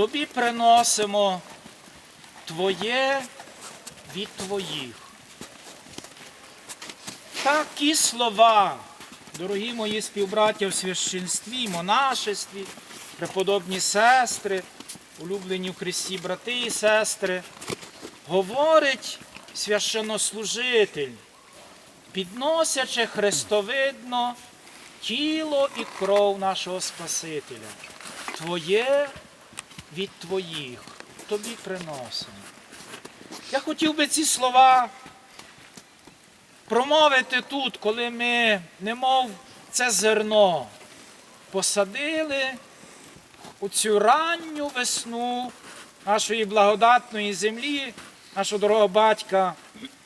тобі приносимо Твоє від Твоїх. Такі слова, дорогі мої співбраття в священстві, монашестві, преподобні сестри, улюблені в Христі брати і сестри, говорить священнослужитель, підносячи хрестовидно тіло і кров нашого Спасителя. Твоє від Твоїх, тобі приносимо. Я хотів би ці слова промовити тут, коли ми, немов це зерно, посадили у цю ранню весну нашої благодатної землі, нашого дорогого батька,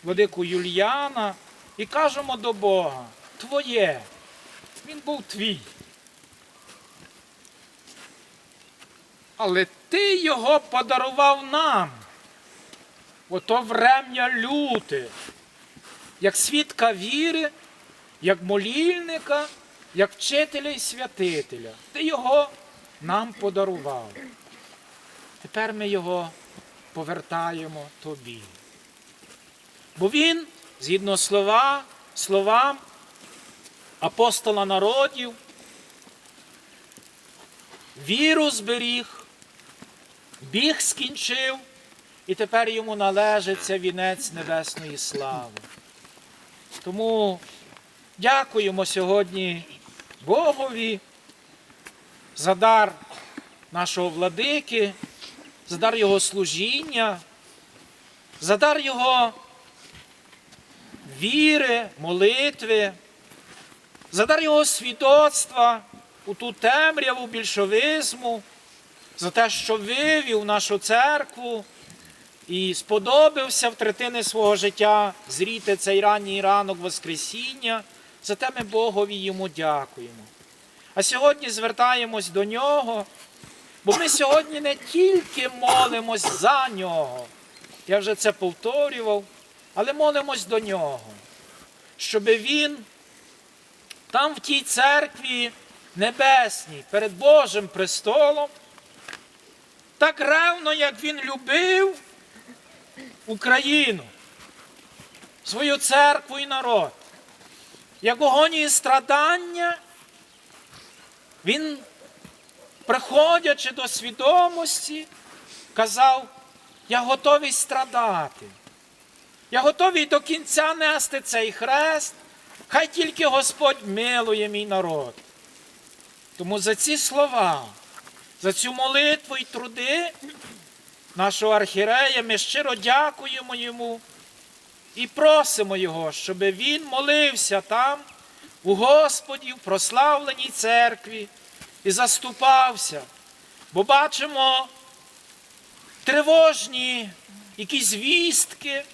владику Юліана, і кажемо до Бога, Твоє, він був твій. Але ти його подарував нам. Ото врем'я люте, як свідка віри, як молільника, як вчителя і святителя. Ти його нам подарував. Тепер ми його повертаємо тобі. Бо він, згідно слова, словам апостола народів, віру зберіг, біг скінчив, і тепер йому належиться вінець небесної слави. Тому дякуємо сьогодні Богові за дар нашого владики, за дар Його служіння, за дар Його віри, молитви, за дар Його свідоцтва у ту темряву більшовизму, за те, що вивів нашу церкву і сподобався в третини свого життя зріти цей ранній ранок Воскресіння. За те ми Богові йому дякуємо. А сьогодні звертаємось до нього, бо ми сьогодні не тільки молимось за нього, я вже це повторював, але молимось до нього, щоб він там в тій церкві небесній, перед Божим престолом, так ревно, як він любив Україну, свою церкву і народ, як агонії страдання, він, приходячи до свідомості, казав, я готовий страдати. Я готовий до кінця нести цей хрест, хай тільки Господь милує мій народ. Тому за ці слова, за цю молитву і труди нашого архірея ми щиро дякуємо йому і просимо його, щоб він молився там, у Господі, в прославленій церкві, і заступався. Бо бачимо тривожні якісь вістки,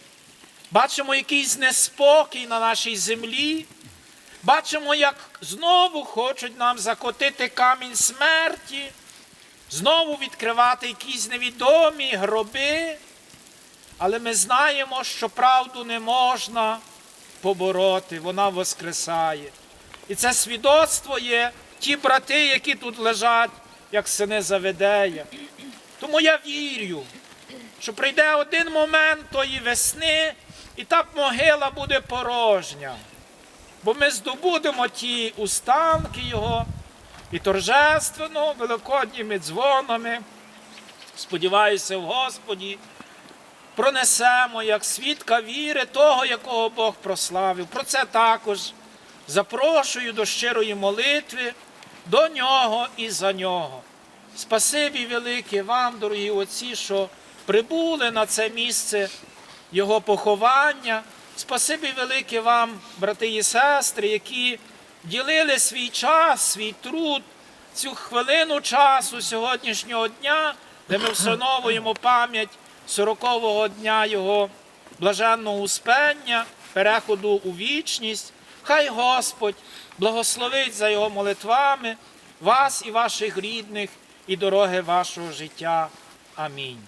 бачимо якийсь неспокій на нашій землі. Бачимо, як знову хочуть нам закотити камінь смерті, знову відкривати якісь невідомі гроби. Але ми знаємо, що правду не можна побороти, вона воскресає. І це свідоцтво є ті брати, які тут лежать, як сини Заведея. Тому я вірю, що прийде один момент тої весни, і та могила буде порожня. Бо ми здобудемо ті устанки Його і торжественно, великодніми дзвонами, сподіваюся в Господі, пронесемо як свідка віри того, якого Бог прославив. Про це також запрошую до щирої молитви, до нього і за нього. Спасибі велике вам, дорогі отці, що прибули на це місце Його поховання. Спасибі велике вам, брати і сестри, які ділили свій час, свій труд, цю хвилину часу сьогоднішнього дня, де ми вшановуємо пам'ять 40-го дня Його блаженного успення, переходу у вічність. Хай Господь благословить за Його молитвами вас і ваших рідних і дороги вашого життя. Амінь.